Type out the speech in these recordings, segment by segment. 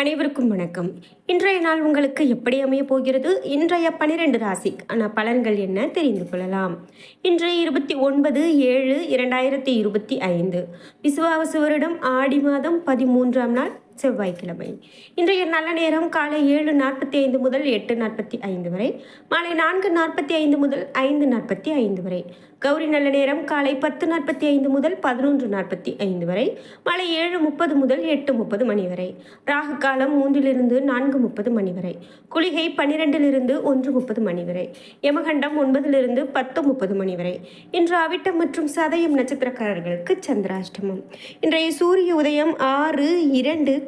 அனைவருக்கும் வணக்கம். இன்றைய நாள் உங்களுக்கு எப்படி அமைய போகிறது? இன்றைய பனிரெண்டு ராசிக்கான பலன்கள் என்ன தெரிந்து கொள்ளலாம். இன்று இருபத்தி ஒன்பது ஏழு இரண்டாயிரத்தி இருபத்தி ஐந்து. விசுவாவசு வருடம் ஆடி மாதம் பதிமூன்றாம் நாள். செவ்வாய்க்கிழமை. இன்றைய நல்ல நேரம் காலை ஏழு நாற்பத்தி ஐந்து முதல் எட்டு நாற்பத்தி ஐந்து வரை மாலை நான்கு நாற்பத்தி ஐந்து முதல் ஐந்து நாற்பத்தி ஐந்து வரை. கௌரி நல்ல நேரம் காலை பத்து நாற்பத்தி ஐந்து முதல் பதினொன்று நாற்பத்தி ஐந்து வரை மாலை ஏழு முப்பது முதல் எட்டு முப்பது மணி வரை. ராகு காலம் மூன்றிலிருந்து நான்கு முப்பது மணி வரை. குளிகை பன்னிரெண்டிலிருந்து ஒன்று முப்பது மணி வரை. யமகண்டம் ஒன்பதிலிருந்து பத்து முப்பது மணி வரை. இன்று அவிட்டம் மற்றும் சதயம் நட்சத்திரக்காரர்களுக்கு சந்திராஷ்டமம். இன்றைய சூரிய உதயம் ஆறு இரண்டு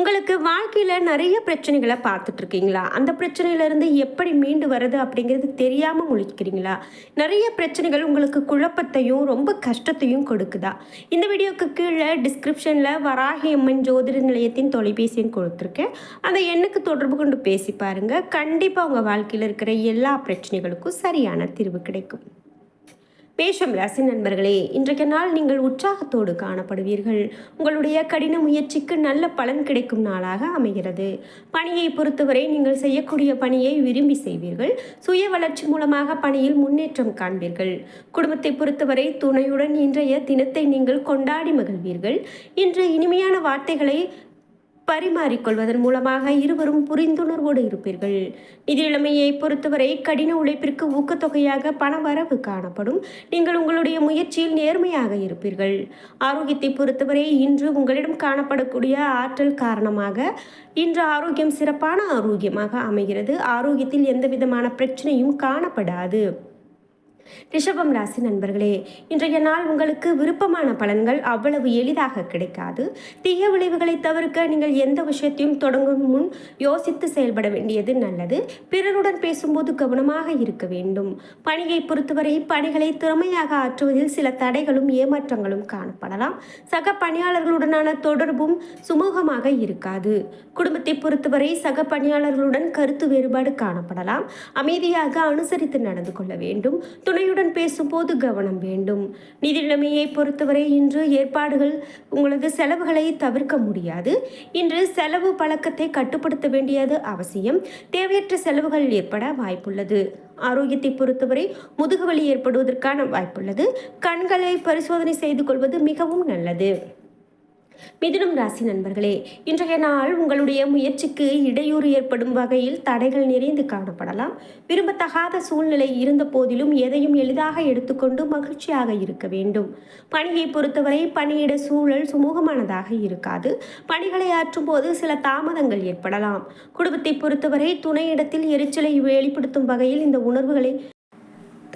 உங்களுக்கு வாழ்க்கையில் நிறைய பிரச்சனைகளை பார்த்துட்ருக்கீங்களா அந்த பிரச்சனையிலேருந்து எப்படி மீண்டு வர்றது அப்படிங்கிறது தெரியாமல் முழிக்கிறீங்களா? நிறைய பிரச்சனைகள் உங்களுக்கு குழப்பத்தையும் ரொம்ப கஷ்டத்தையும் கொடுக்குதா? இந்த வீடியோக்கு கீழே டிஸ்கிரிப்ஷனில் வராகி அம்மன் ஜோதிட நிலையத்தின் தொலைபேசியும் கொடுத்துருக்கேன். அந்த எண்ணுக்கு தொடர்பு கொண்டு பேசி பாருங்கள் கண்டிப்பாக உங்கள் வாழ்க்கையில் இருக்கிற எல்லா பிரச்சனைகளுக்கும் சரியான தீர்வு கிடைக்கும். பேஷம் ராசி நண்பர்களே இன்றைய நாள் நீங்கள் உற்சாகத்தோடு காணப்படுவீர்கள். உங்களுடைய கடின முயற்சிக்கு நல்ல பலன் கிடைக்கும் நாளாக அமைகிறது. பணியை பொறுத்தவரை நீங்கள் செய்யக்கூடிய பணியை விரும்பி செய்வீர்கள். சுய வளர்ச்சி மூலமாக பணியில் முன்னேற்றம் காண்பீர்கள். குடும்பத்தை பொறுத்தவரை துணையுடன் இன்றைய தினத்தை நீங்கள் கொண்டாடி மகிழ்வீர்கள். இன்று இனிமையான வார்த்தைகளை பரிமாறிக்கொள்வதன் மூலமாக இருவரும் புரிந்துணர்வோடு இருப்பீர்கள். நிதி நிலைமையை பொறுத்தவரை கடின உழைப்பிற்கு ஊக்கத்தொகையாக பண வரவு காணப்படும். நீங்கள் உங்களுடைய முயற்சியில் நேர்மையாக இருப்பீர்கள். ஆரோக்கியத்தை பொறுத்தவரை இன்று உங்களிடம் காணப்படக்கூடிய ஆற்றல் காரணமாக இன்று ஆரோக்கியம் சிறப்பான ஆரோக்கியமாக அமைகிறது. ஆரோக்கியத்தில் எந்த விதமான பிரச்சனையும் காணப்படாது. ரிஷபம் ராசி நண்பர்களே இன்றைய நாள் உங்களுக்கு விருப்பமான பலன்கள் அவ்வளவு எளிதாக கிடைக்காது. தீய விளைவுகளை தவிர்க்க நீங்கள் எந்த விஷயத்தையும் தொடங்கும் முன் யோசித்து செயல்பட வேண்டியது நல்லது. பிறருடன் பேசும்போது கவனமாக இருக்க வேண்டும். பணியை பொறுத்தவரை பணிகளை திறமையாக ஆற்றுவதில் சில தடைகளும் ஏமாற்றங்களும் காணப்படலாம். சக பணியாளர்களுடனான தொடர்பும் சுமூகமாக இருக்காது. குடும்பத்தை பொறுத்தவரை சக பணியாளர்களுடன் கருத்து வேறுபாடு காணப்படலாம். அமைதியாக அனுசரித்து நடந்து கொள்ள வேண்டும். துணையுடன் பேசும்போது கவனம் வேண்டும். நிதி நிலைமையை பொறுத்தவரை இன்று ஏற்பாடுகள் உங்களது செலவுகளை தவிர்க்க முடியாது. இன்று செலவு பழக்கத்தை கட்டுப்படுத்த வேண்டியது அவசியம். தேவையற்ற செலவுகள் ஏற்பட வாய்ப்புள்ளது. ஆரோக்கியத்தை பொறுத்தவரை முதுகுவலி ஏற்படுவதற்கான வாய்ப்புள்ளது. கண்களை பரிசோதனை செய்து கொள்வது மிகவும் நல்லது. மிதுனம் ராசி நண்பர்களே இன்றைய நாள் உங்களுடைய முயற்சிக்கு இடையூறு ஏற்படும் வகையில் தடைகள் நிறைந்து காணப்படலாம். விரும்பத்தகாத சூழ்நிலை இருந்த போதிலும் எதையும் எளிதாக எடுத்துக்கொண்டு மகிழ்ச்சியாக இருக்க வேண்டும். பணியை பொறுத்தவரை பணியிட சூழல் சுமூகமானதாக இருக்காது. பணிகளை ஆற்றும் போது சில தாமதங்கள் ஏற்படலாம். குடும்பத்தை பொறுத்தவரை துணையிடத்தில் எரிச்சலை வெளிப்படுத்தும் வகையில் இந்த உணர்வுகளை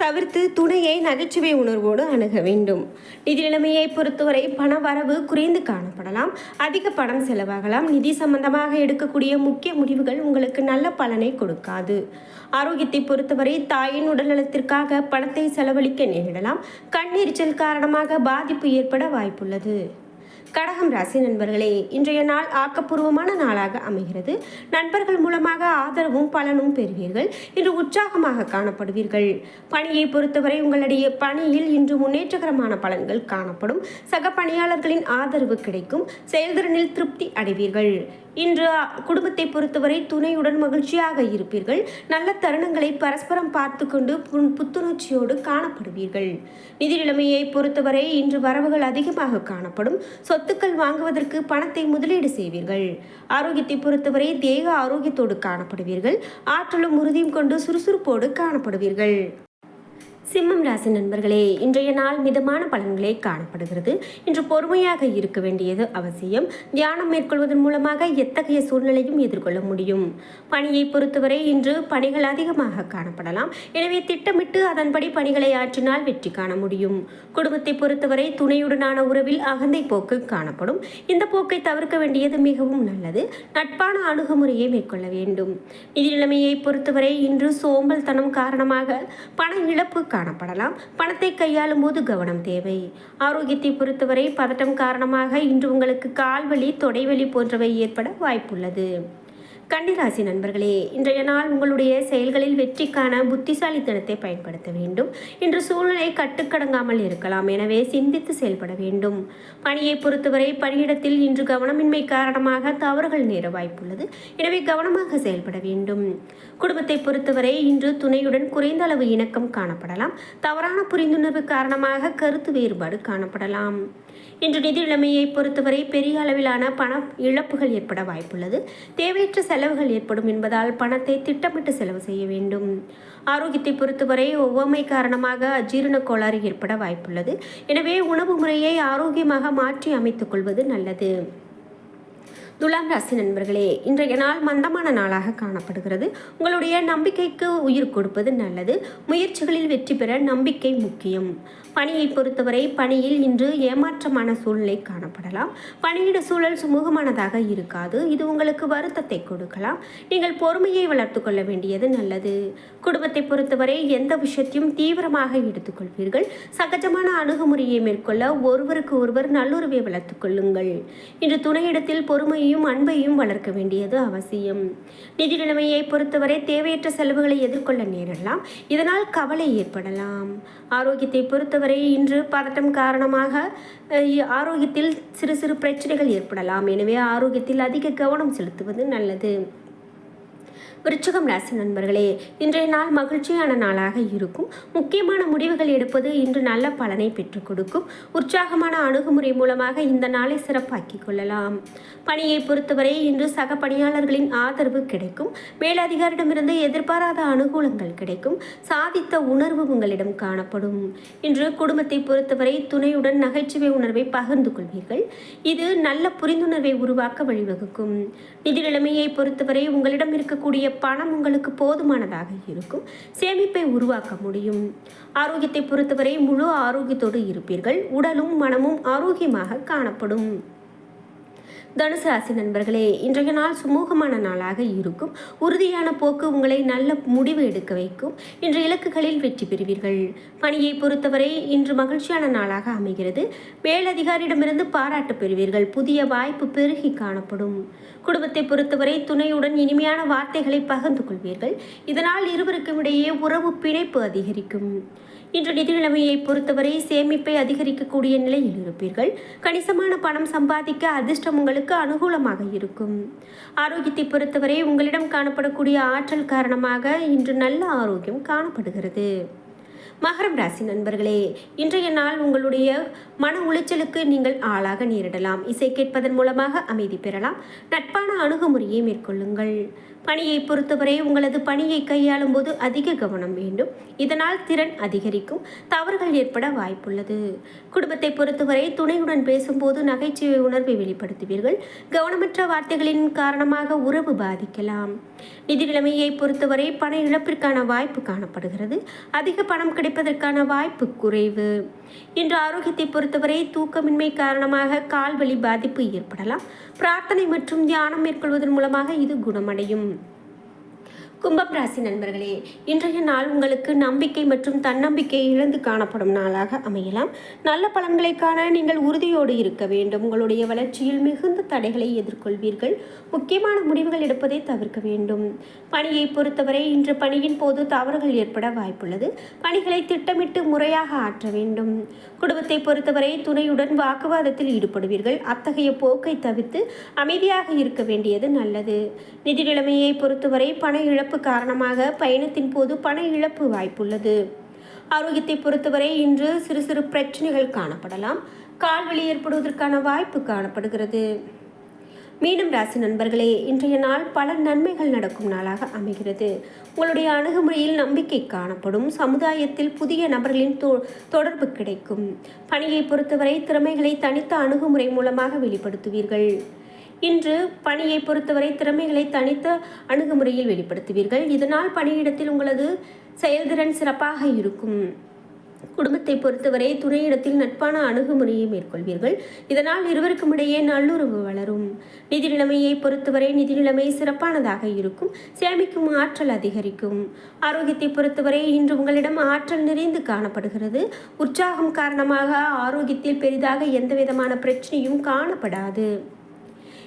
தவிர்த்து துணையை நகைச்சுவை உணர்வோடு அணுக வேண்டும். நிதி நிலைமையை பொறுத்தவரை பண வரவு குறைந்து காணப்படலாம். அதிக பணம் செலவாகலாம். நிதி சம்பந்தமாக எடுக்கக்கூடிய முக்கிய முடிவுகள் உங்களுக்கு நல்ல பலனை கொடுக்காது. ஆரோக்கியத்தை பொறுத்தவரை தாயின் உடல்நலத்திற்காக பணத்தை செலவழிக்க நேரிடலாம். கண்ணீரிச்சல் காரணமாக பாதிப்பு ஏற்பட வாய்ப்புள்ளது. கடகம் ராசி நண்பர்களே இன்றைய நாள் ஆக்கப்பூர்வமான நாளாக அமைகிறது. நண்பர்கள் மூலமாக ஆதரவும் பலனும் பெறுவீர்கள். இன்று உற்சாகமாக காணப்படுவீர்கள். பணியை பொறுத்தவரை உங்களுடைய பணியில் இன்று முன்னேற்றகரமான பலன்கள் காணப்படும். சக பணியாளர்களின் ஆதரவு கிடைக்கும். செயல்திறனில் திருப்தி அடைவீர்கள். இன்று குடும்பத்தை பொறுத்தவரை துணையுடன் மகிழ்ச்சியாக இருப்பீர்கள். நல்ல தருணங்களை பரஸ்பரம் பார்த்து கொண்டு புத்துணர்ச்சியோடு காணப்படுவீர்கள். நிதி நிலைமையை பொறுத்தவரை இன்று வரவுகள் அதிகமாக காணப்படும். சொத்துக்கள் வாங்குவதற்கு பணத்தை முதலீடு செய்வீர்கள். ஆரோக்கியத்தை பொறுத்தவரை தேக ஆரோக்கியத்தோடு காணப்படுவீர்கள். ஆற்றலும் உறுதியும் கொண்டு சுறுசுறுப்போடு காணப்படுவீர்கள். சிம்மம் ராசி நண்பர்களே இன்றைய நாள் மிதமான பலன்களே காணப்படுகிறது. இன்று பொறுமையாக இருக்க வேண்டியது அவசியம். தியானம் மேற்கொள்வதன் மூலமாக எத்தகைய சூழ்நிலையும் எதிர்கொள்ள முடியும். பணியை பொறுத்தவரை இன்று பணிகள் அதிகமாக காணப்படலாம். எனவே திட்டமிட்டு அதன்படி பணிகளை ஆற்றினால் வெற்றி காண முடியும். குடும்பத்தை பொறுத்தவரை துணையுடனான உறவில் அகந்தை போக்கு காணப்படும். இந்த போக்கை தவிர்க்க வேண்டியது மிகவும் நல்லது. நட்பான அணுகுமுறையை மேற்கொள்ள வேண்டும். நிதி நிலைமையை பொறுத்தவரை இன்று சோம்பல் தனம் காரணமாக பண இழப்பு காணப்படலாம். பணத்தை கையாளும் போது கவனம் தேவை. ஆரோக்கியத்தை பொறுத்தவரை பதட்டம் காரணமாக இன்று உங்களுக்கு கால்வலி தொடைவலி போன்றவை ஏற்பட வாய்ப்புள்ளது. கன்னிராசி நண்பர்களே இன்றைய நாள் உங்களுடைய செயல்களில் வெற்றிக்கான புத்திசாலித்தனத்தை பயன்படுத்த வேண்டும். இன்று சூழ்நிலை கட்டுக்கடங்காமல் இருக்கலாம். எனவே சிந்தித்து செயல்பட வேண்டும். பணியை பொறுத்தவரை பணியிடத்தில் இன்று கவனமின்மை காரணமாக தவறுகள் நேர வாய்ப்புள்ளது. எனவே கவனமாக செயல்பட வேண்டும். குடும்பத்தை பொறுத்தவரை இன்று துணையுடன் குறைந்த அளவு இணக்கம் காணப்படலாம். தவறான புரிந்துணர்வு காரணமாக கருத்து வேறுபாடு காணப்படலாம். இன்று நிதி நிலைமையை பொறுத்தவரை பெரிய அளவிலான பண இழப்புகள் ஏற்பட வாய்ப்புள்ளது. தேவையற்ற செலவுகள் ஏற்படும் என்பதால் பணத்தை திட்டமிட்டு செலவு செய்ய வேண்டும். ஆரோக்கியத்தை பொறுத்தவரை ஒவ்வாமை காரணமாக அஜீரண கோளாறு ஏற்பட வாய்ப்புள்ளது. எனவே உணவு முறையை ஆரோக்கியமாக மாற்றி அமைத்துக் கொள்வது நல்லது. துலாம் ராசி நண்பர்களே இன்றைய நாள் மந்தமான நாளாக காணப்படுகிறது. உங்களுடைய நம்பிக்கைக்கு உயிர் கொடுப்பது நல்லது. முயற்சிகளில் வெற்றி பெற நம்பிக்கை முக்கியம். பணியை பொறுத்தவரை பணியில் இன்று ஏமாற்றமான சூழ்நிலை காணப்படலாம். பணியிட சூழல் சுமூகமானதாக இருக்காது. இது உங்களுக்கு வருத்தத்தை கொடுக்கலாம். நீங்கள் பொறுமையை வளர்த்து கொள்ள வேண்டியது நல்லது. குடும்பத்தை பொறுத்தவரை எந்த விஷயத்தையும் தீவிரமாக எடுத்துக்கொள்வீர்கள். சகஜமான அணுகுமுறையை மேற்கொள்ள ஒருவருக்கு ஒருவர் நல்லுறவை வளர்த்துக் கொள்ளுங்கள். இன்று துணையிடத்தில் பொறுமையை பொறுமையையும் அன்பையும் வளர்க்க வேண்டியது அவசியம். நிதி நிலைமையை பொறுத்தவரை தேவையற்ற செலவுகளை எதிர்கொள்ள நேரலாம். இதனால் கவலை ஏற்படலாம். ஆரோக்கியத்தை பொறுத்தவரை இன்று பதட்டம் காரணமாக ஆரோக்கியத்தில் சிறு சிறு பிரச்சனைகள் ஏற்படலாம். எனவே ஆரோக்கியத்தில் அதிக கவனம் செலுத்துவது நல்லது. விருச்சகம் ராசி நண்பர்களே இன்றைய நாள் மகிழ்ச்சியான நாளாக இருக்கும். முக்கியமான முடிவுகள் எடுப்பது இன்று நல்ல பலனை பெற்றுக் கொடுக்கும். உற்சாகமான அணுகுமுறை மூலமாக இந்த நாளை சிறப்பாக்கிக் கொள்ளலாம். பணியை பொறுத்தவரை இன்று சக பணியாளர்களின் ஆதரவு கிடைக்கும். மேலதிகாரிடமிருந்து எதிர்பாராத அனுகூலங்கள் கிடைக்கும். சாதித்த உணர்வு உங்களிடம் காணப்படும். இன்று குடும்பத்தை பொறுத்தவரை துணையுடன் நகைச்சுவை உணர்வை பகிர்ந்து கொள்வீர்கள். இது நல்ல புரிந்துணர்வை உருவாக்க வழிவகுக்கும். நிதி நிலைமையை பொறுத்தவரை உங்களிடம் இருக்கக்கூடிய பணம் உங்களுக்கு போதுமானதாக இருக்கும். சேமிப்பை உருவாக்க முடியும். ஆரோக்கியத்தை பொறுத்தவரை முழு ஆரோக்கியத்தோடு இருப்பீர்கள். உடலும் மனமும் ஆரோக்கியமாக காணப்படும். தனுசு ராசி நண்பர்களே இன்றைய நாள் சுமூகமான நாளாக இருக்கும். உறுதியான போக்கு உங்களை நல்ல முடிவு எடுக்க வைக்கும். இன்று இலக்குகளில் வெற்றி பெறுவீர்கள். பணியை பொறுத்தவரை இன்று மகிழ்ச்சியான நாளாக அமைகிறது. மேலதிகாரியிடமிருந்து பாராட்டு பெறுவீர்கள். புதிய வாய்ப்பு பெருகி காணப்படும். குடும்பத்தை பொறுத்தவரை துணையுடன் இனிமையான வார்த்தைகளை பகிர்ந்து கொள்வீர்கள். இதனால் இருவருக்கும் இடையே உறவு பிணைப்பு அதிகரிக்கும். இன்று நிதி நிலைமையை பொறுத்தவரை சேமிப்பை அதிகரிக்கக்கூடிய நிலையில் இருப்பீர்கள். கணிசமான பணம் சம்பாதிக்க அதிர்ஷ்டம் உங்களுக்கு அனுகூலமாக இருக்கும். ஆரோக்கியத்தை பொறுத்தவரை உங்களிடம் காணப்படக்கூடிய ஆற்றல் காரணமாக இன்று நல்ல ஆரோக்கியம் காணப்படுகிறது. மகரம் ராசி நண்பர்களே இன்றைய நாள் உங்களுடைய மன உளைச்சலுக்கு நீங்கள் ஆளாக நேரிடலாம். இசை கேட்பதன் மூலமாக அமைதி பெறலாம். நட்பான அணுகுமுறையை மேற்கொள்ளுங்கள். பணியை பொறுத்தவரை உங்களது பணியை கையாளும் போது அதிக கவனம் வேண்டும். இதனால் திறன் அதிகரிக்கும். தவறுகள் ஏற்பட வாய்ப்புள்ளது. குடும்பத்தை பொறுத்தவரை துணையுடன் பேசும்போது நகைச்சுவை உணர்வை வெளிப்படுத்துவீர்கள். கவனமற்ற வார்த்தைகளின் காரணமாக உறவு பாதிக்கலாம். நிதி நிலைமையை பொறுத்தவரை பண இழப்பிற்கான வாய்ப்பு காணப்படுகிறது. அதிக பணம் கிடைப்பதற்கான வாய்ப்பு குறைவு. இன்று ஆரோக்கியத்தை பொறுத்தவரை தூக்கமின்மை காரணமாக கால்வழி பாதிப்பு ஏற்படலாம். பிரார்த்தனை மற்றும் தியானம் மேற்கொள்வதன் மூலமாக இது குணமடையும். கும்பப்ராசி நண்பர்களே இன்றைய நாள் உங்களுக்கு நம்பிக்கை மற்றும் தன்னம்பிக்கை இழந்து காணப்படும் நாளாக அமையலாம். நல்ல பலன்களை காண நீங்கள் உறுதியோடு இருக்க வேண்டும். உங்களுடைய வளர்ச்சியில் மிகுந்த தடைகளை எதிர்கொள்வீர்கள். முக்கியமான முடிவுகள் எடுப்பதை தவிர்க்க வேண்டும். பணியை பொறுத்தவரை இன்று பணியின் போது தவறுகள் ஏற்பட வாய்ப்புள்ளது. பணிகளை திட்டமிட்டு முறையாக ஆற்ற வேண்டும். குடும்பத்தை பொறுத்தவரை துணையுடன் வாக்குவாதத்தில் ஈடுபடுவீர்கள். அத்தகைய போக்கை தவிர்த்து அமைதியாக இருக்க வேண்டியது நல்லது. நிதி நிலைமையை பொறுத்தவரை பண இழப்பு இழப்பு காரணமாக பயணத்தின் போது பண இழப்பு வாய்ப்புள்ளது. ஆரோக்கியத்தை பொறுத்தவரை இன்று சிறு சிறு பிரச்சனைகள் காணப்படலாம். கால்வழி ஏற்படுவதற்கான வாய்ப்பு காணப்படுகிறது. மீண்டும் ராசி நண்பர்களே இன்றைய நாள் பல நன்மைகள் நடக்கும் நாளாக அமைகிறது. உங்களுடைய அணுகுமுறையில் நம்பிக்கை காணப்படும். சமுதாயத்தில் புதிய நபர்களின் தொ தொடர்பு கிடைக்கும். பணியை பொறுத்தவரை திறமைகளை தனித்த அணுகுமுறை மூலமாக வெளிப்படுத்துவீர்கள். இன்று பணியை பொறுத்தவரை திறமைகளை தனித்த அணுகுமுறையில் வெளிப்படுத்துவீர்கள். இதனால் பணியிடத்தில் உங்களது செயல்திறன் சிறப்பாக இருக்கும். குடும்பத்தை பொறுத்தவரை துணையிடத்தில் நட்பான அணுகுமுறையை மேற்கொள்வீர்கள். இதனால் இருவருக்கும் இடையே நல்லுறவு வளரும். நிதி நிலைமையை பொறுத்தவரை நிதி நிலைமை சிறப்பானதாக இருக்கும். சேமிக்கும் ஆற்றல் அதிகரிக்கும். ஆரோக்கியத்தை பொறுத்தவரை இன்று உங்களிடம் ஆற்றல் நிறைந்து காணப்படுகிறது. உற்சாகம் காரணமாக ஆரோக்கியத்தில் பெரிதாக எந்த விதமான பிரச்சனையும் காணப்படாது.